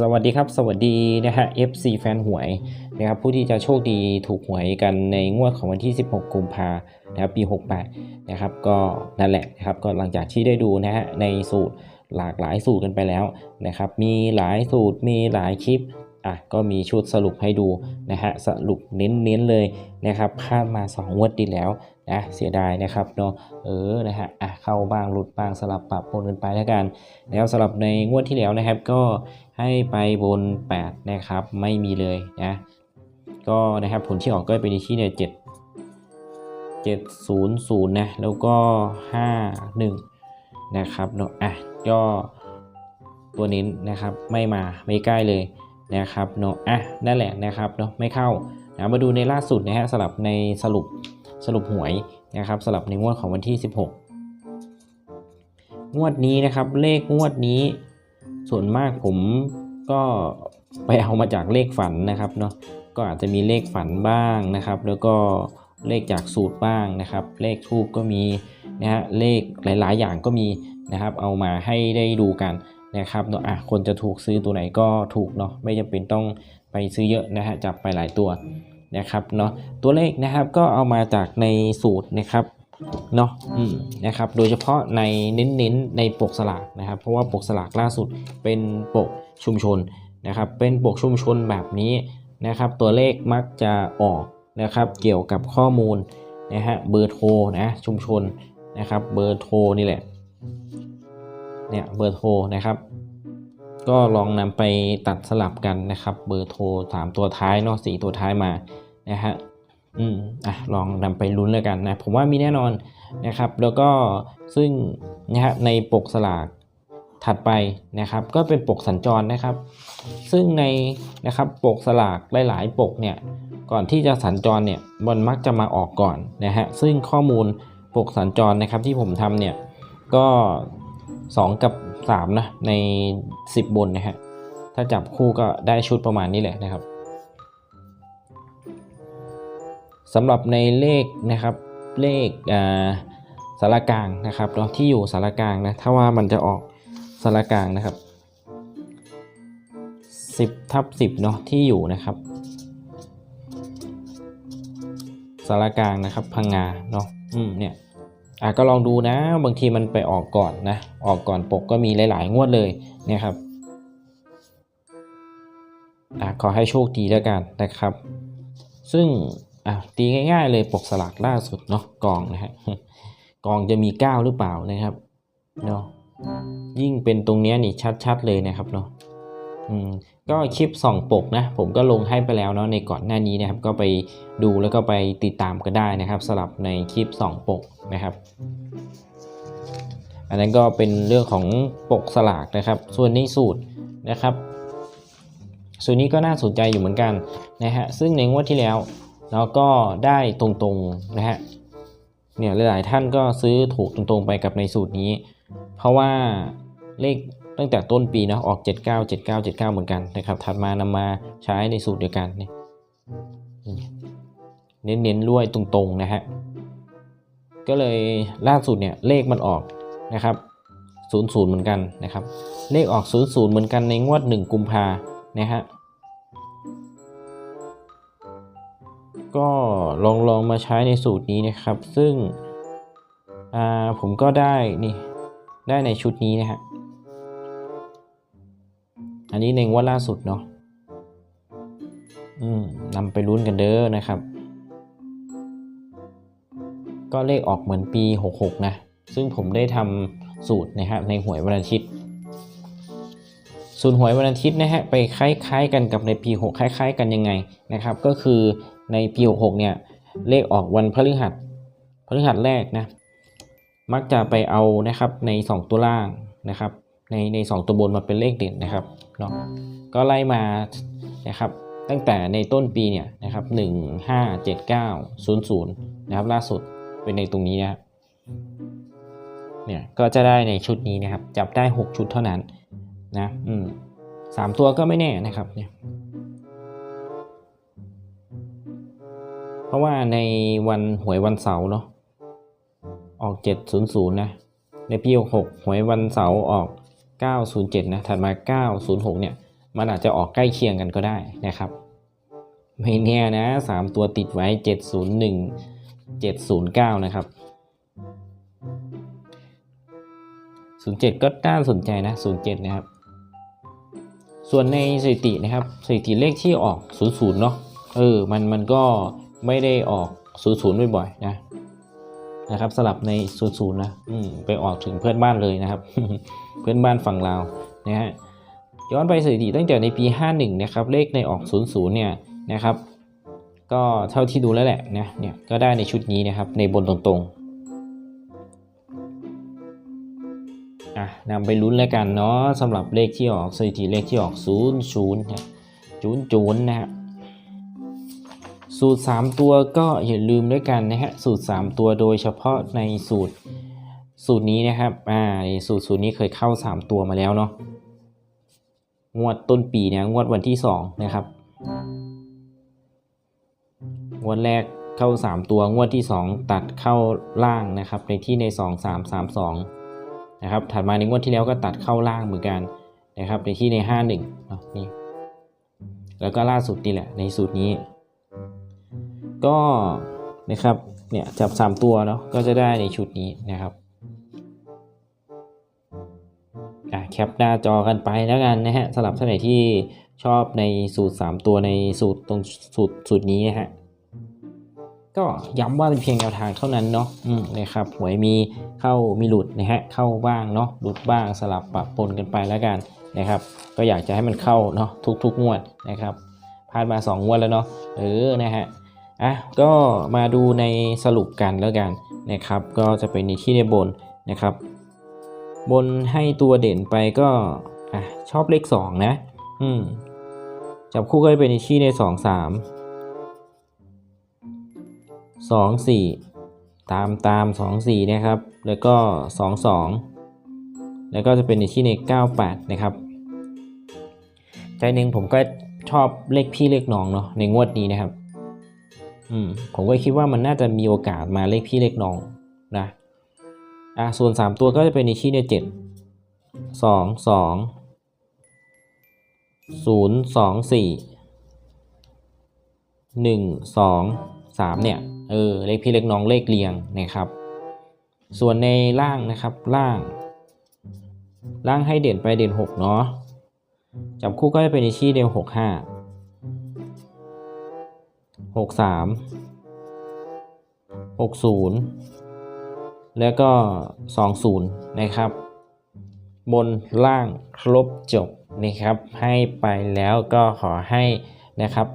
สวัสดีครับ สวัสดีนะฮะ FC แฟนหวยนะครับผู้ที่จะโชคดีถูกหวยกันในงวดของวันที่ 16 กุมภานะครับปี 68 นะครับ ก็นั่นแหละนะครับก็หลังจากที่ได้ดูนะฮะในสูตรหลากหลายสูตรกันไปแล้วนะครับ มีหลายสูตรมีหลายคลิปอะก็มีชุดสรุปให้ดูนะฮะสรุปเน้นๆเลยนะครับพลาดมา2งวดดีแล้ว นะเสียดายนะครับเนาะเออนะฮะอะเข้าบ้างหลุดบ้างสลับปรับปนกันไปแล้วกัน แล้วสำหรับในงวดที่แล้วนะครับ ก็ให้ไปบน 8 นะครับ ไม่มีเลยนะก็นะครับผลที่ออกก็เป็นที่เนี่ย7 700นย์ศูนย์นะแล้วก็51นะครับเนาะอะก็ตัวนี้นะครับไม่มาไม่ใกล้เลยนะครับเนาะอะนั่นแหละนะครับเนาะไม่เข้านะมาดูในล่าสุดนะฮะสลับในสรุป สรุปหวยนะครับสลับในงวดของวันที่ 16 งวดนี้นะครับเลขงวดนี้ ส่วนมากผมก็ไปเอามาจากเลขฝันนะครับเนาะก็อาจจะมีเลขฝันบ้างนะครับ แล้วก็เลขจากสูตรบ้างนะครับ เลขทูบก็มีนะฮะเลขหลาย ๆ อย่างก็มีนะครับ เอามาให้ได้ดูกันนะครับเนาะอะคนจะถูกซื้อตัวไหนก็ถูกเนาะไม่จำเป็นต้องไปซื้อเยอะนะฮะจับไปหลายตัว นะครับเนาะตัวเลขนะครับก็เอามาจากในสูตรนะครับเนาะนะครับโดยเฉพาะในเน้นๆในปกสลากนะครับ เพราะว่าปกสลากล่าสุดเป็นปกชุมชนนะครับเป็นปกชุมชนแบบนี้นะครับ ตัวเลขมักจะออกนะครับเกี่ยวกับข้อมูลนะฮะเบอร์โทรนะชุมชนนะครับเบอร์โทรนี่แหละเนี่ยเบอร์โทรนะครับ ก็ลองนำไปตัดสลับกันนะครับ เบอร์โทรสามตัวท้ายเนาะสี่ตัวท้ายมานะฮะอืมอะลองนำไปลุ้นแล้วกันนะผมว่ามีแน่นอนนะครับ แล้วก็ซึ่งนะฮะในปกสลากถัดไปนะครับ ก็เป็นปกสัญจรนะครับ ซึ่งในนะครับปกสลากหลาย ๆ ปกเนี่ยก่อนที่จะสัญจรเนี่ยมันมักจะมาออกก่อนนะฮะซึ่งข้อมูลปกสัญจรนะครับที่ผมทำเนี่ยก็ 2 กับ 3 นะ ใน 10 บนนะฮะ ถ้าจับคู่ก็ได้ชุดประมาณนี้แหละนะครับสำหรับในเลขนะครับเลขอ่าสารกลางนะครับเนาะที่อยู่สารกลางนะถ้าว่ามันจะออกสารกลางนะครับ 10ทับ10เนาะที่อยู่นะครับสารกลางนะครับพังงาเนาะอืมเนี่ย อะก็ลองดูนะ บางทีมันไปออกก่อนนะ ออกก่อนปกก็มีหลาย ๆ งวดเลยนี่ยครับอะขอให้โชคดีแล้วกันนะครับ ซึ่งอะตีง่าย ๆ เลยปกสลากล่าสุดเนาะกองนะฮะกองจะมี 9 หรือเปล่านะครับเนาะยิ่งเป็นตรงเนี้ยนี่ชัด ๆ เลยนะครับเนาะ ก็คลิปส่องปกนะ ผมก็ลงให้ไปแล้วเนาะในก่อนหน้านี้นะครับ ก็ไปดูแล้วก็ไปติดตามก็ได้นะครับสลับในคลิปส่องปกนะครับ อันนั้นก็เป็นเรื่องของปกสลากนะครับ ส่วนในสูตรนะครับส่วนนี้ก็น่าสนใจอยู่เหมือนกันนะฮะซึ่งในงวดที่แล้วแล้วก็ได้ตรงๆนะฮะเนี่ยหลายๆท่านก็ซื้อถูกตรงๆไปกับในสูตรนี้ เพราะว่าเลข ตั้งแต่ต้นปีนะออก 79 79 79 เหมือนกันนะครับถัดมานำมาใช้ในสูตรเดียวกันนี่เน้นๆรวยตรงๆนะฮะก็เลยล่าสุดเนี่ยเลขมันออกนะครับ00เหมือนกันนะครับ เลขออก00เหมือนกันในงวด 1 กุมภานะฮะก็ลองลองมาใช้ในสูตรนี้นะครับ ซึ่งผมก็ได้นี่ได้ในชุดนี้นะฮะ อันนี้ในงวดล่าสุดเนาะอืมนำไปลุ้นกันเด้อนะครับ ก็เลขออกเหมือนปี 66 นะ ซึ่งผมได้ทำสูตรนะครับในหวยวันอาทิตย์สูตรหวยวันอาทิตย์นะฮะไปคล้าย ๆ กันกับในปี 6 คล้าย ๆ กันยังไงนะครับ ก็คือในปี 66 เนี่ยเลขออกวันพฤหัสพฤหัสแรกนะมักจะไปเอานะครับใน 2 ตัวล่างนะครับ ในใน2ตัวบนมาเป็นเลขเด่นนะครับเนาะก็ไล่มานะครับตั้งแต่ในต้นปีเนี่ยนะครับ1 5 7 9 0 0นะครับล่าสุดเป็นในตรงนี้นะครับเนี่ยก็จะได้ในชุดนี้นะครับ จับได้ 6 ชุดเท่านั้นนะอืมสามตัวก็ไม่แน่นะครับเนี่ยเพราะว่าในวันหวยวันเสาร์เนาะออก 700นะในปี 66 หวยวันเสาร์ออก 907 นะถัดมา 906 เนี่ย มันอาจจะออกใกล้เคียงกันก็ได้นะครับ ไม่แน่นะ 3 ตัวติดไว้ 701 709 นะครับ 07 ก็น่าสนใจนะ 07 นะครับ ส่วนในสถิตินะครับสถิติเลขที่ออก 00 เนาะเออ มันมันก็ไม่ได้ออก 00 บ่อยๆนะ นะครับ สลับใน00นะอืมไปออกถึงเพื่อนบ้านเลยนะครับ เพื่อนบ้านฝั่งลาวนะฮะย้อนไปสถิติตั้งแต่ในปี 51 นะครับ เลขในออก 00 เนี่ยนะครับ ก็เท่าที่ดูแล้วแหละนะเนี่ยก็ได้ในชุดนี้นะครับ ในบนตรงๆอะนำไปลุ้นแล้วกันเนาะสำหรับเลขที่ออกสถิติเลขที่ออก 00นะจูนจูนนะฮะ สูตร 3 ตัวก็อย่าลืมด้วยกันนะฮะสูตร 3 ตัวโดยเฉพาะในสูตรสูตรนี้นะครับอ่าสูตรสูตรนี้เคยเข้า 3 ตัวมาแล้วเนาะงวดต้นปีเนี่ยงวดวันที่ 2 นะครับงวดแรกเข้า 3 ตัวงวดที่ 2 ตัดเข้าล่างนะครับ ในที่ใน 2 3 3 2นะครับถัดมาในงวดที่แล้วก็ตัดเข้าล่างเหมือนกันนะครับในที่ใน 5 1เนาะนี่แล้วก็ล่าสุดนี่แหละในสูตรนี้ ก็นะครับเนี่ยจับ 3 ตัวเนาะก็จะได้ในชุดนี้นะครับอะแคปหน้าจอกันไปแล้วกันนะฮะสำหรับท่านไหนที่ชอบในสูตร 3 ตัวในสูตรตรงสูตรสูตรนี้นะฮะก็ย้ำว่าเป็นเพียงแนวทางเท่านั้นเนาะอืมนะครับหวยมีเข้ามีหลุดนะฮะเข้าบ้างเนาะหลุดบ้างสลับปะปนกันไปแล้วกันนะครับ ก็อยากจะให้มันเข้าเนาะทุกๆงวดนะครับพลาดมา 2 งวดแล้วเนาะเออนะฮะ อะก็มาดูในสรุปกันแล้วกันนะครับ ก็จะเป็นในที่ในบนนะครับ บนให้ตัวเด่นไปก็อะชอบเลขสองนะ อืมจับคู่ก็จะเป็นในที่ในสองสามสองสี่ตามตามสองสี่นะครับ แล้วก็สองสองแล้วก็จะเป็นในที่ในเก้าแปดนะครับใจหนึ่งผมก็ชอบเลขพี่เลขน้องเนาะในงวดนี้นะครับ อืมผมก็คิดว่ามันน่าจะมีโอกาสมาเลขพี่เลขน้องนะอะส่วน 3 ตัวก็จะเป็นในที่เนี่ยเจ็ดสองสองศูนย์สองสี่หนึ่งสองสามเนี่ยเออเลขพี่เลขน้องเลขเรียงนะครับส่วนในล่างนะครับล่าง ล่างให้เด่นไปเด่นหกเนาะจับคู่ก็จะเป็นในที่เดียวหกห้า หกสามหกศูนย์แล้วก็20นะครับ บนล่างครบจบนะครับ ให้ไปแล้วก็ขอให้นะครับ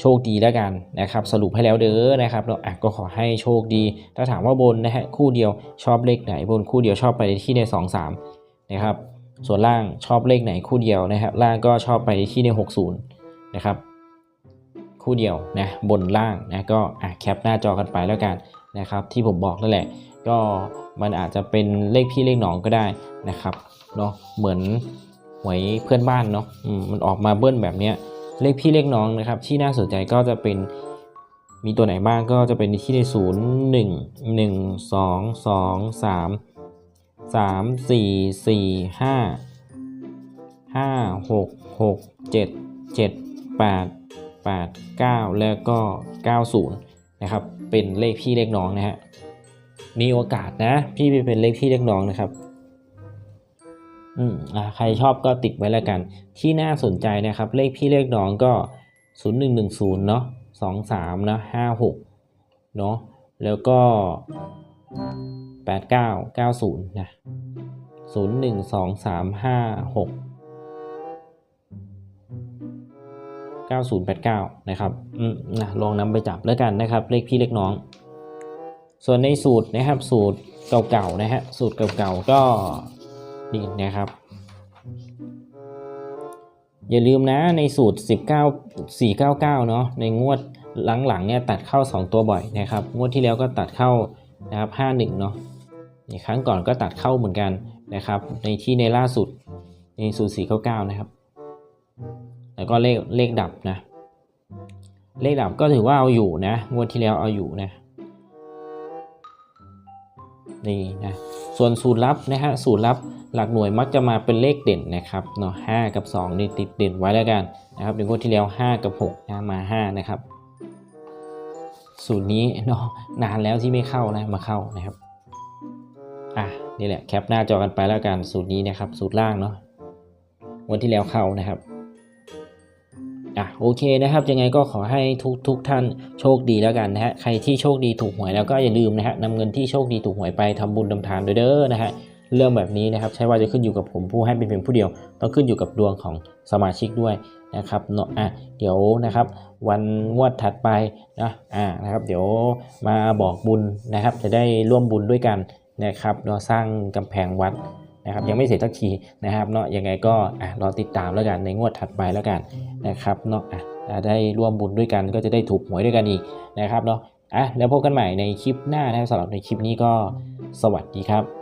โชคดีแล้วกันนะครับ สรุปให้แล้วเด้อนะครับเราอะก็ขอให้โชคดี ถ้าถามว่าบนนะฮะคู่เดียวชอบเลขไหนบนคู่เดียวชอบไปที่ใน 2 3นะครับส่วนล่างชอบเลขไหนคู่เดียวนะครับ ล่างก็ชอบไปที่ใน 60นะครับ คู่เดียวนะบนล่างนะก็แคปหน้าจอกันไปแล้วกันนะครับที่ผมบอกนั่นแหละ ก็มันอาจจะเป็นเลขพี่เลขน้องก็ได้นะครับเนาะเหมือนหวยเพื่อนบ้านเนาะมมันออกมาเบิ้ลแบบเนี้ยเลขพี่เลขน้องนะครับ ที่น่าสนใจก็จะเป็นมีตัวไหนบ้างก็จะเป็นที่ในศูนย์หนึ่งหนึ่งสองสองสามสามสี่สี่ห้าห้าหกหกเจ็ดเจ็ดแปด แปดเก้าแล้วก็เก้าศูนย์นะครับ เป็นเลขพี่เลขน้องนะฮะ มีโอกาสนะ พี่ไปเป็นเลขพี่เลขน้องนะครับอืมอ่าใครชอบก็ติดไว้แล้วกัน ที่น่าสนใจนะครับ เลขพี่เลขน้องก็ศูนย์หนึ่งหนึ่งศูนย์เนาะสองสามนะห้าหกเนาะแล้วก็แปดเก้าเก้าศูนย์นะศูนย์หนึ่ง สองสามห้าหกเก้าศูนย์แปดเก้านะครับอืมนะลองนำไปจับแล้วกันนะครับ เลขพี่เลขน้อง ส่วนในสูตรนะครับ สูตรเก่าๆนะฮะสูตรเก่าๆก็นี่นะครับ อย่าลืมนะในสูตร 19 499 เนาะในงวดหลังๆเนี่ยตัดเข้า 2 ตัวบ่อยนะครับ งวดที่แล้วก็ตัดเข้านะครับ51 เนาะในครั้งก่อนก็ตัดเข้าเหมือนกันนะครับ ในที่ในล่าสุดในสูตร499 นะครับ แล้วก็เลขเลขดับนะ เลขดับก็ถือว่าเอาอยู่นะ งวดที่แล้วเอาอยู่นะ นี่นะ ส่วนสูตรลับนะฮะ สูตรลับหลักหน่วยมักจะมาเป็นเลขเด่นนะครับเนาะห้ากับ2นี่ติดเด่นไว้แล้วกันนะครับในงวดที่แล้ว 5 กับ6นะมา 5 นะครับ สูตรนี้เนาะนานแล้วที่ไม่เข้านะมาเข้านะครับอะนี่แหละแคปหน้าจอกันไปแล้วกันสูตรนี้นะครับ สูตรล่างเนาะวันที่แล้วเข้านะครับ อะโอเคนะครับ ยังไงก็ขอให้ทุกทุกท่านโชคดีแล้วกันนะฮะใครที่โชคดีถูกหวยแล้วก็อย่าลืมนะฮะนำเงินที่โชคดีถูกหวยไปทำบุญทำทานด้วยเด้อนะฮะเรื่องแบบนี้นะครับใช่ว่าจะขึ้นอยู่กับผมผู้ให้เป็นเพียงผู้เดียว ต้องขึ้นอยู่กับดวงของสมาชิกด้วยนะครับเนาะอะเดี๋ยวนะครับ วันงวดถัดไปนะอ่านะครับ เดี๋ยวมาบอกบุญนะครับ จะได้ร่วมบุญด้วยกันนะครับเราสร้างกำแพงวัด นะครับยังไม่เสร็จสักทีนะครับเนาะยังไงก็อะรอติดตามแล้วกันในงวดถัดไปแล้วกันนะครับเนาะอะอะได้ร่วมบุญด้วยกันก็จะได้ถูกหวยด้วยกันอีกนะครับเนาะอะแล้วพบกันใหม่ในคลิปหน้านะครับสำหรับในคลิปนี้ก็สวัสดีครับ